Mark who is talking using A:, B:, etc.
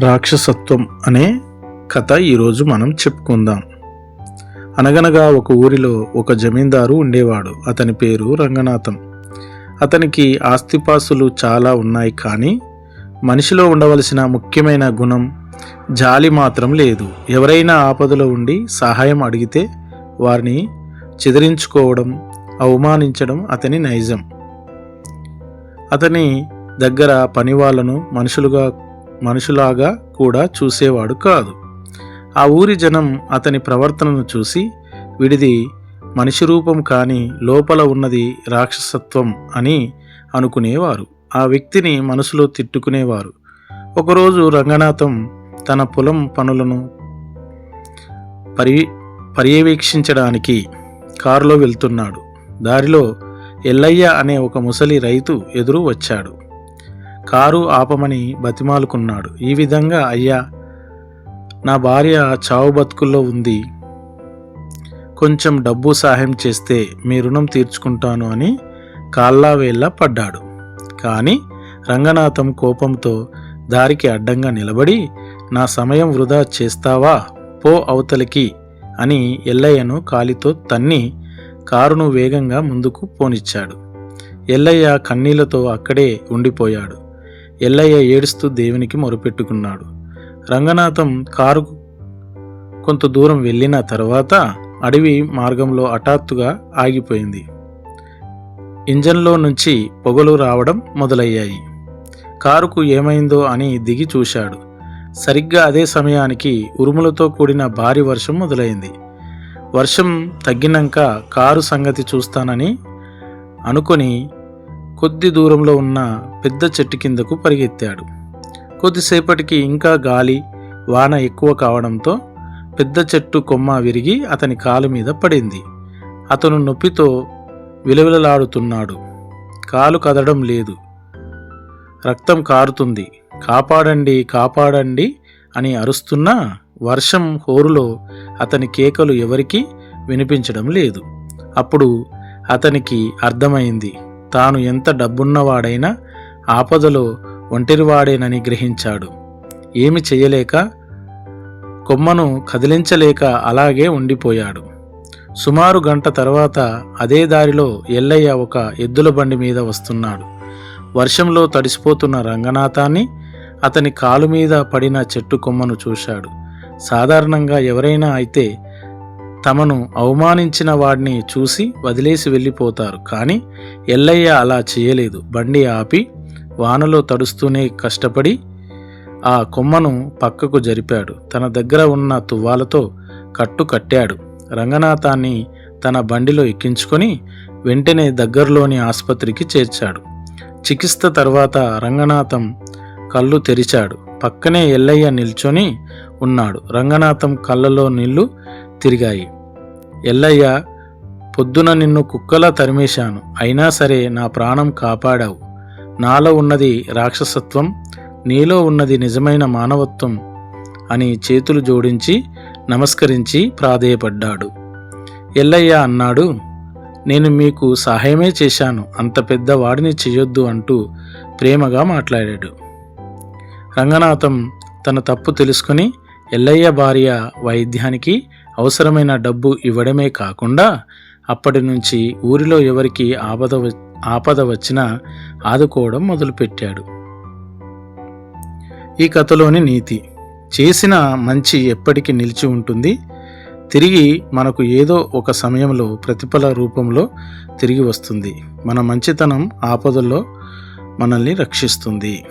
A: రాక్షసత్వం అనే కథ ఈరోజు మనం చెప్పుకుందాం. అనగనగా ఒక ఊరిలో ఒక జమీందారు ఉండేవాడు. అతని పేరు రంగనాథం. అతనికి ఆస్తిపాస్తులు చాలా ఉన్నాయి కానీ మనిషిలో ఉండవలసిన ముఖ్యమైన గుణం జాలి మాత్రం లేదు. ఎవరైనా ఆపదలో ఉండి సహాయం అడిగితే వారిని చెదిరించుకోవడం అవమానించడం అతని నైజం. అతని దగ్గర పని వాళ్ళను మనుషులుగా మనుషులాగా కూడా చూసేవాడు కాదు. ఆ ఊరి జనం అతని ప్రవర్తనను చూసి విడిది మనిషి రూపం కాని లోపల ఉన్నది రాక్షసత్వం అని అనుకునేవారు. ఆ వ్యక్తిని మనసులో తిట్టుకునేవారు. ఒకరోజు రంగనాథం తన పొలం పనులను పరి పర్యవేక్షించడానికి కారులో వెళ్తున్నాడు. దారిలో ఎల్లయ్య అనే ఒక ముసలి రైతు ఎదురు వచ్చాడు. కారు ఆపమని బతిమాలుకున్నాడు. ఈ విధంగా అయ్యా నా భార్య చావు బతుకుల్లో ఉంది. కొంచెం డబ్బు సహాయం చేస్తే మీ రుణం తీర్చుకుంటాను అని కాళ్ళా వేళ్ళ పడ్డాడు. కానీ రంగనాథం కోపంతో దారికి అడ్డంగా నిలబడి నా సమయం వృధా చేస్తావా? పో అవతలికి అని ఎల్లయ్యను కాలితో తన్ని కారును వేగంగా ముందుకు పోనిచ్చాడు. ఎల్లయ్య కన్నీళ్ళతో అక్కడే ఉండిపోయాడు. ఎల్లయ్య ఏడుస్తూ దేవునికి మొరుపెట్టుకున్నాడు. రంగనాథం కారు కొంత దూరం వెళ్ళిన తర్వాత అడవి మార్గంలో హఠాత్తుగా ఆగిపోయింది. ఇంజన్లో నుంచి పొగలు రావడం మొదలయ్యాయి. కారుకు ఏమైందో అని దిగి చూశాడు. సరిగ్గా అదే సమయానికి ఉరుములతో కూడిన భారీ వర్షం మొదలైంది. వర్షం తగ్గినాక కారు సంగతి చూస్తానని అనుకొని కొద్ది దూరంలో ఉన్న పెద్ద చెట్టు కిందకు పరిగెత్తాడు. కొద్దిసేపటికి ఇంకా గాలి వాన ఎక్కువ కావడంతో పెద్ద చెట్టు కొమ్మ విరిగి అతని కాలు మీద పడింది. అతను నొప్పితో విలవిలలాడుతున్నాడు. కాలు కదడం లేదు. రక్తం కారుతుంది. కాపాడండి కాపాడండి అని అరుస్తున్నా వర్షం హోరులో అతని కేకలు ఎవరికీ వినిపించడం లేదు. అప్పుడు అతనికి అర్థమైంది. తాను ఎంత డబ్బున్నవాడైనా ఆపదలో ఒంటరివాడేనని గ్రహించాడు. ఏమి చేయలేక కొమ్మను కదిలించలేక అలాగే ఉండిపోయాడు. సుమారు గంట తర్వాత అదే దారిలో ఎల్లయ్య ఒక ఎద్దుల బండి మీద వస్తున్నాడు. వర్షంలో తడిసిపోతున్న రంగనాథాన్ని అతని కాలు మీద పడిన చెట్టు కొమ్మను చూశాడు. సాధారణంగా ఎవరైనా అయితే తమను అవమానించిన వాడిని చూసి వదిలేసి వెళ్ళిపోతారు. కానీ ఎల్లయ్య అలా చేయలేదు. బండి ఆపి వానలో తడుస్తూనే కష్టపడి ఆ కొమ్మను పక్కకు జరిపాడు. తన దగ్గర ఉన్న తువ్వాలతో కట్టు కట్టాడు. రంగనాథాన్ని తన బండిలో ఎక్కించుకొని వెంటనే దగ్గరలోని ఆసుపత్రికి చేర్చాడు. చికిత్స తర్వాత రంగనాథం కళ్ళు తెరిచాడు. పక్కనే ఎల్లయ్య నిల్చొని ఉన్నాడు. రంగనాథం కళ్ళలో నీళ్ళు తిరిగాయి. ఎల్లయ్య పొద్దున నిన్ను కుక్కలా తరిమేశాను. అయినా సరే నా ప్రాణం కాపాడావు. నాలో ఉన్నది రాక్షసత్వం నీలో ఉన్నది నిజమైన మానవత్వం అని చేతులు జోడించి నమస్కరించి ప్రాధేయపడ్డాడు. ఎల్లయ్య అన్నాడు నేను మీకు సహాయమే చేశాను. అంత పెద్ద వాడిని చేయొద్దు అంటూ ప్రేమగా మాట్లాడాడు. రంగనాథం తన తప్పు తెలుసుకుని ఎల్లయ్య భార్య వైద్యానికి అవసరమైన డబ్బు ఇవ్వడమే కాకుండా అప్పటి నుంచి ఊరిలో ఎవరికి ఆపద ఆపద వచ్చినా ఆదుకోవడం మొదలుపెట్టాడు. ఈ కథలోని నీతి చేసిన మంచి ఎప్పటికీ నిలిచి ఉంటుంది తిరిగి మనకు ఏదో ఒక సమయంలో ప్రతిఫల రూపంలో తిరిగి వస్తుంది. మన మంచితనం ఆపదల్లో మనల్ని రక్షిస్తుంది.